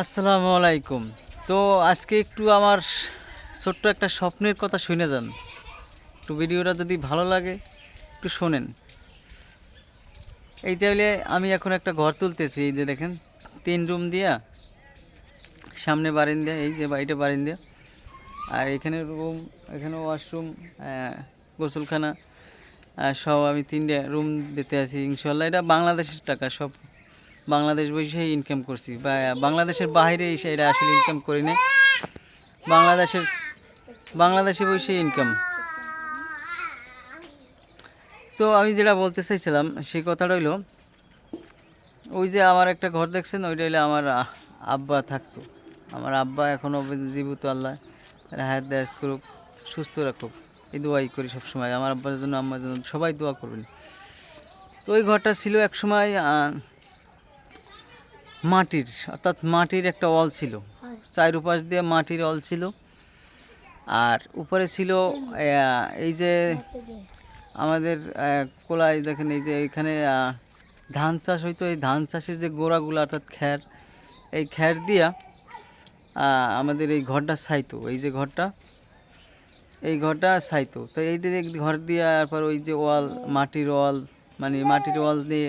আসসালামু আলাইকুম। তো আজকে একটু আমার ছোট্ট একটা স্বপ্নের কথা শুনে যান। একটু ভিডিওটা যদি ভালো লাগে, একটু শোনেন। এইটা হলে আমি এখন একটা ঘর তুলতেছি, এই যে দেখেন, তিন রুম দিয়া, সামনে বারিন্দা, এই যে বাড়িটা বারিন্দা। আর এখানে রুম এখানে ওয়াশরুম গোসলখানা সব আমি তিনটে রুম দিতে আছি ইনশাল্লাহ এটা বাংলাদেশের টাকা, সব বাংলাদেশ বসেই ইনকাম করছি। বা বাংলাদেশের বাইরে এসে এটা আসলে ইনকাম করি নাই বাংলাদেশের, বাংলাদেশে বসে ইনকাম তো আমি যেটা বলতে চাইছিলাম, সেই কথাটা হইল, ওই যে আমার একটা ঘর দেখছেন, ওইটা হইলে আমার আব্বা থাকতো। আমার আব্বা এখনও জীবিত, আল্লাহ হায়াত দেয়াজ করুক, সুস্থ রাখুক। এই দোয়াই করি সবসময়। আমার আব্বার জন্য, আম্মার জন্য সবাই দোয়া করবেন। তো ওই ঘরটা ছিল এক সময় মাটির, অর্থাৎ মাটির একটা অল ছিল। চারুপাশ দিয়ে মাটির অল ছিল। আর উপরে ছিল এই যে আমাদের কোলায় দেখেন এই যে এখানে ধান চাষ হইতো। এই ধান চাষের যে গোড়াগুলো, অর্থাৎ খ্যার এই খ্যার দিয়া আমাদের এই ঘরটা সাইতো। এই যে ঘরটা, এই ঘরটা সাইতো। তো এইটা ঘর দিয়ে, তারপর ওই যে ওয়াল, মাটির ওয়াল মানে মাটির ওয়াল দিয়ে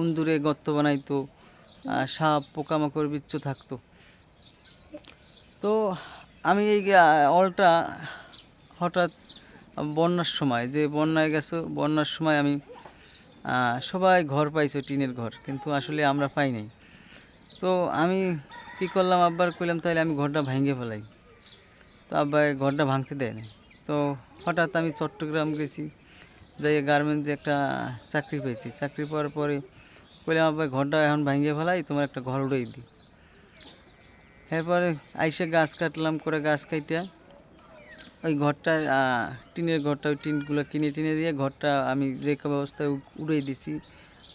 উন্দুরে গর্ত বানাইতো। সাপ, পোকামাকড় বিচ্ছু থাকতো। তো আমি এই অলটা হঠাৎ বন্যার সময়, যে বন্যায় গেছো, বন্যার সময় আমি সবাই ঘর পাইছো, টিনের ঘর, কিন্তু আসলে আমরা পাই নাই। তো আমি কী করলাম, আব্বার কইলাম তাহলে আমি ঘরটা ভেঙে ফেলাই। তো আব্বা ঘরটা ভাঙতে দেয় না তো হঠাৎ আমি চট্টগ্রাম গেছি যাই গার্মেন্টসে একটা চাকরি পেয়েছি। চাকরি পাওয়ার পরে কইলাম আব্বা ঘরটা এখন ভাঙিয়ে ফেলাই, তোমার একটা ঘর উড়াই দিই। এরপরে আইসে গাছ কাটলাম, করে গাছ কাইটা ওই ঘরটা টিনের ঘরটা, ওই টিনগুলো কিনে টিনে দিয়ে ঘরটা আমি যে ব্যবস্থায় উড়াই দিছি,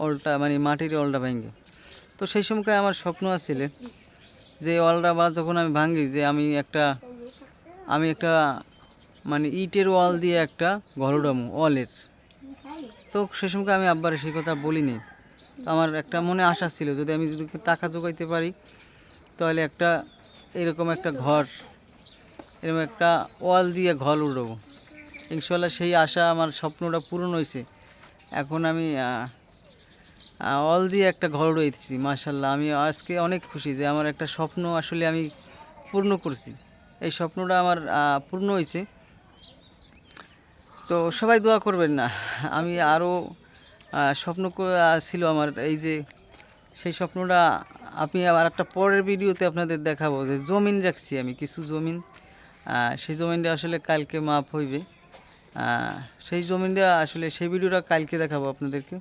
অলটা মানে মাটির অলটা ভেঙে। তো সেই সময় আমার স্বপ্ন আছিল যে অলটা বা যখন আমি ভাঙি, যে আমি একটা আমি একটা মানে ইটের ওয়াল দিয়ে একটা ঘর উড়ামু অলের তো সে সময় আমি আব্বার সেই কথা বলিনি। আমার একটা মনে আশা ছিল, যদি আমি যদি টাকা জোগাইতে পারি, তাহলে একটা এরকম একটা ঘর, এরকম একটা ওয়াল দিয়ে ঘর উড়বো ইনশাল্লাহ সেই আশা আমার স্বপ্নটা পূরণ হয়েছে। এখন আমি অল দিয়ে একটা ঘর উড়াইতেছি মাশাল্লাহ আমি আজকে অনেক খুশি যে আমার একটা স্বপ্ন আসলে আমি পূর্ণ করছি। এই স্বপ্নটা আমার পূর্ণ হয়েছে। তো সবাই দোয়া করবেন না, আমি আরও স্বপ্ন ছিল আমার। এই যে সেই স্বপ্নটা আমি আবার একটা পরের ভিডিওতে আপনাদের দেখাবো যে জমিন রাখছি আমি, কিছু জমিন। সেই জমিনটা আসলে কালকে মাপ হইবে। সেই জমিনটা আসলে সেই ভিডিওটা কালকে দেখাবো আপনাদেরকে।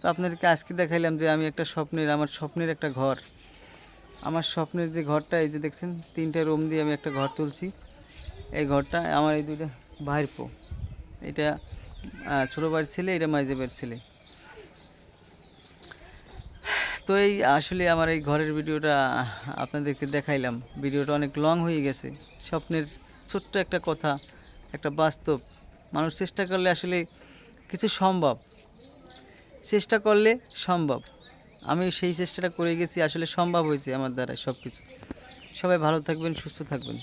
তো আপনাদেরকে আজকে দেখাইলাম যে আমি একটা স্বপ্নের, আমার স্বপ্নের একটা ঘর। আমার স্বপ্নের যে ঘরটা, এই যে দেখছেন, তিনটা রুম দিয়ে আমি একটা ঘর তুলছি। এই ঘরটা আমার এই দুইটা ভাইয়ের পো। এটা ছোটো বাড়ির ছেলে, এটা মাইজেবের ছেলে। তো এই আসলে আমার এই ঘরের ভিডিওটা আপনাদেরকে দেখাইলাম। ভিডিওটা অনেক লং হয়ে গেছে। স্বপ্নের ছোট্ট একটা কথা, একটা বাস্তব। মানুষ চেষ্টা করলে আসলে কিছু সম্ভব। চেষ্টা করলে সম্ভব। আমি সেই চেষ্টাটা করে গেছি, আসলে সম্ভব হয়েছে আমার দ্বারা সব কিছু সবাই ভালো থাকবেন, সুস্থ থাকবেন।